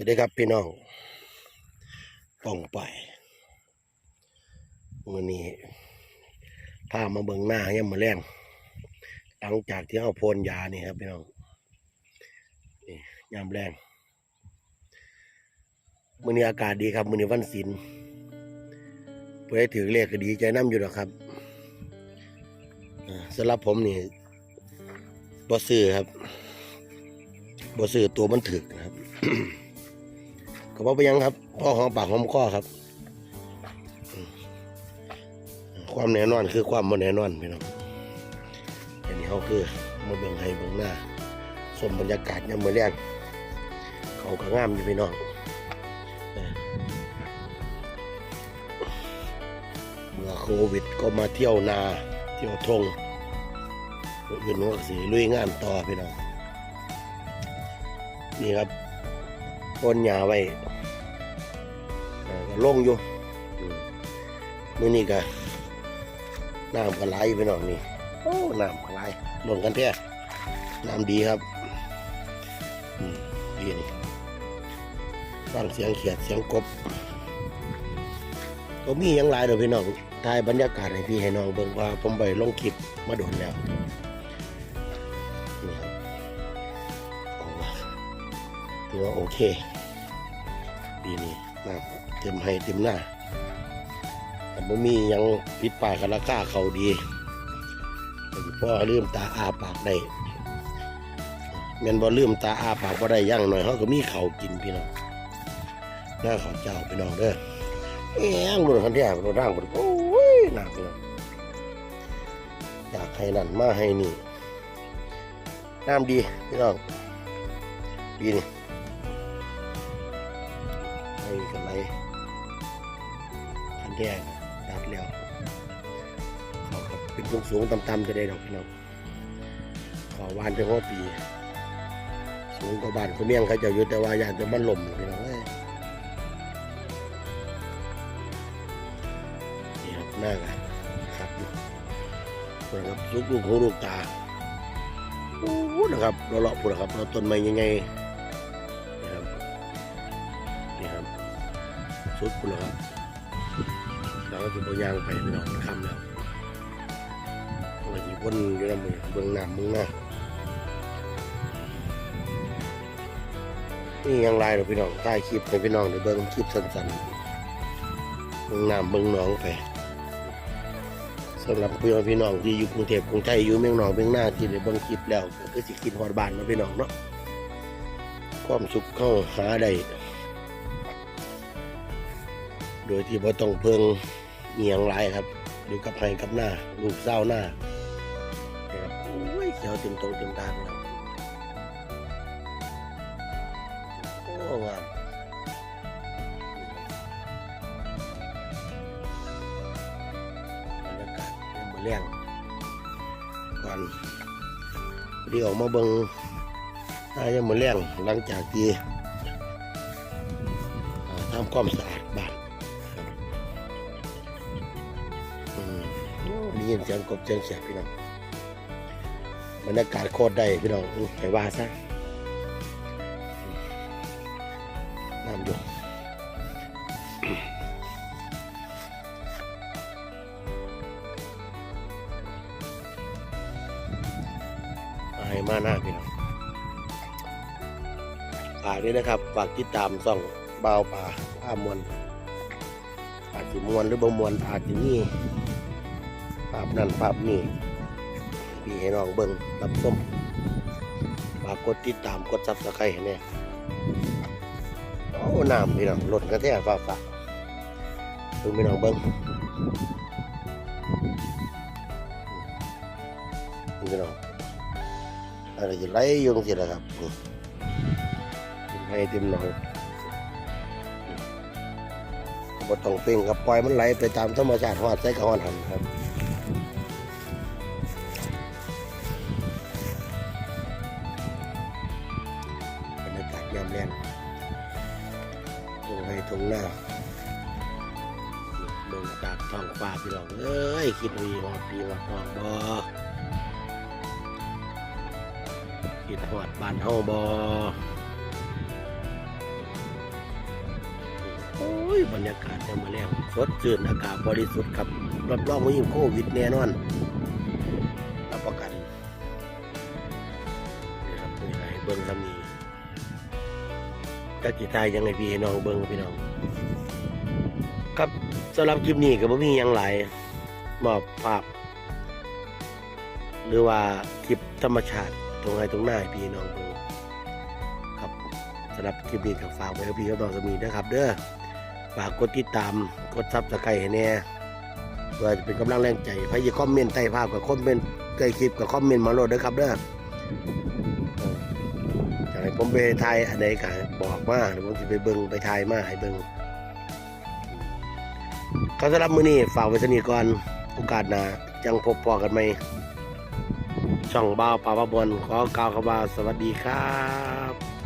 สวัสดีครับพี่น้องป่องไปวันนี้พามาเบิ่งหน้ายังมาแรงหลังจากที่เอาพ่นยานี่ครับพี่น้องนี่ยามแรงมื้อนี้อากาศดีครับมื้อนี้วันศิลเพื่อถือเลขก็ดีใจน้ำอยู่หรอกครับอ่าสำหรับผมนี่บ่ซื้อครับบ่ซื้อตัวมันถึกนะครับ ก็บอกไปยังครับพ่อหอมปากหอมคอครับ ความแน่นอนคือความบ่แน่นอนพี่น้องอันนี้เขาคือมาเบิ่งให้เบิ่งหน้าชมบรรยากาศยามมื้อแรงเขาก็งามอยู่พี่น้องเมื่อโควิดก็มาเที่ยวนาเที่ยวทงอื่นๆก็สิลุยงานต่อพี่น้องนี่ครับ ต้นหญ้าไว้อ่าก็ลงอยู่อืมมื้อนี้ก็น้ำก็ไหลไปหน่อยนี่โอ้น้ำก็ไหลลงกันแท้น้ำดีครับดีนี่ฟังเสียงเขียดเสียงกบก็มีหยังหลายเด้อพี่น้องถ่ายบรรยากาศให้พี่ให้น้องเบิ่งว่าผมไปลงคลิปมาโดนแล้วนี่ครับ ถือว่าโอเคปีนี้นะเต็มให้เต็มหน้าแต่บ่มียังผิดปายกันราคาเขาดีแต่พ่อลืมตาอาปากได้แม่นบ่ลืมตาอาปากบ่ได้ย่างหน่อยเขาก็มีเขากินพี่น้องหน้าขอเจ้าพี่น้องเด้อเอ้ยงรถคันแท้รถร่างรถโอ้ยหนักพี่น้องอยากให้นั่นมาให้นี่น้ำดีพี่น้องปีนี้ อ้กันไรคันแดงดัดแล้วเขาครับเป็นสูงสูงต่ำๆจะได้ดอกพี่น้องขอวานไปหัวปี สูงกว่าบ้านคนเมียงเขาเจะอยู่แต่ว่ายานจะมันลมพี่น้องเอ้นี่ครับหน้ากันครับนะครับลูกลูกหูลูกตาโอ้โหนะครับเราเลาะพูดนะครับเราต้นไม้ยังไง สุดคุณครับเราก็จะบยางไปพี่น้องมันค่ำแล้วตัวจีวนอยู่ในมือเบื้องหน้ามึงหน้านี่ยังไลน์เราพี่น้องใต้คลิปให้พี่น้องได้เบิ้องคลิปสั้นๆเบื้องหน้าเบื้องน้องไปสำหรับพี่น้องพี่น้องที่อยู่กรุงเทพกรุงไทยอยู่เมืองหนองเมืองหน้าที่ได้เบิ้องคลิปแล้วก็คือสิคิดฮอดบ้านเนาพี่น้องเนาะความสุขเข้าหาได้ โดยที่บ่ต้องเพิงเงียงหลายครับดูกับไห้กับหน้าลูกเศร้าหน้านะครับโอ้ยเขียวเต็มตเต็มตาแล้วโอ้งามบรรยากาศยังบ่แรงก่อนเดี๋ยวออกมาเบิงอายังบ่แรงหลังจากที่ทำความสะอาด ยินเสียงกบเสียงเสียพี่น้องบรรยากาศโคตรได้พี่น้องไปว่าซะน้ำอยู่มาให้มาหน้าพี่น้องฝากด้วยนะครับฝากติดตามส่องเบาวป่าผ้ามวลอาจจะมวลหรือบ่มวลอาจจะนี่ ภาพนั่นภาพนี่พี่ให้น้องเบิ่งรับชมฝากกดติดตามกดซับสไครต์ให้แน่โอ้น้ำพี่น้องรถกระแทกฟ้าฟ้าดูพี่น้องเบิ่งพี่น้องอะไรจะไหลอยุ่จังสิละครับนี่ให้เต็มหนองบ่ต้องเป่งกับปล่อยมันไหลไปตามธรรมชาติหอดใส่กระหอนหันครับ งให้ตรงหน้าเบิ่งจากท้องฟ้าพี่น้องเอ้ยคิดวีหอดปีหอดน้องบ่คิดหอดบ้านเฮาบ่บยบรรยากาศจะมาแรงสดชื่นอากาศบริสุทธิ์ครับรับรองว่ายิ่งโควิดแน่นอน กจิตายยังไงพี่น้องเบิ้งพี่น้อง ครับสำหรับคลิปนี้ก็บ่มีหยังหลายมอบภาพ หรือว่าคลิปธรรมชาติตรงไหนตรงหน้าพี่น้องเบิ่งครับสำหรับคลิปนี้ก็ฝากไว้กับพี่กับน้องสมีนะครับ เด้อฝากกดติดตามกดซับสไครต์ให้แน่เพื่อจะเป็นกำลังแรงใจใครจะคอมเมนต์ใต้ภาพกับคอมเมนต์ใต้คลิปกับคอมเมนต์มาโหลดเด้อครับเด้อ ผมไปไทยอันใดก็บอกมากผมจะไปเบิ้งไปไทยมาให้เบิ้งก็สำหรับมือนี้ฝากไว้สนิทก่อนโอกาสหนาจังพบพอกันไหมช่องบ้าวป่าบบนขอกล่าวคำว่าสวัสดีครับ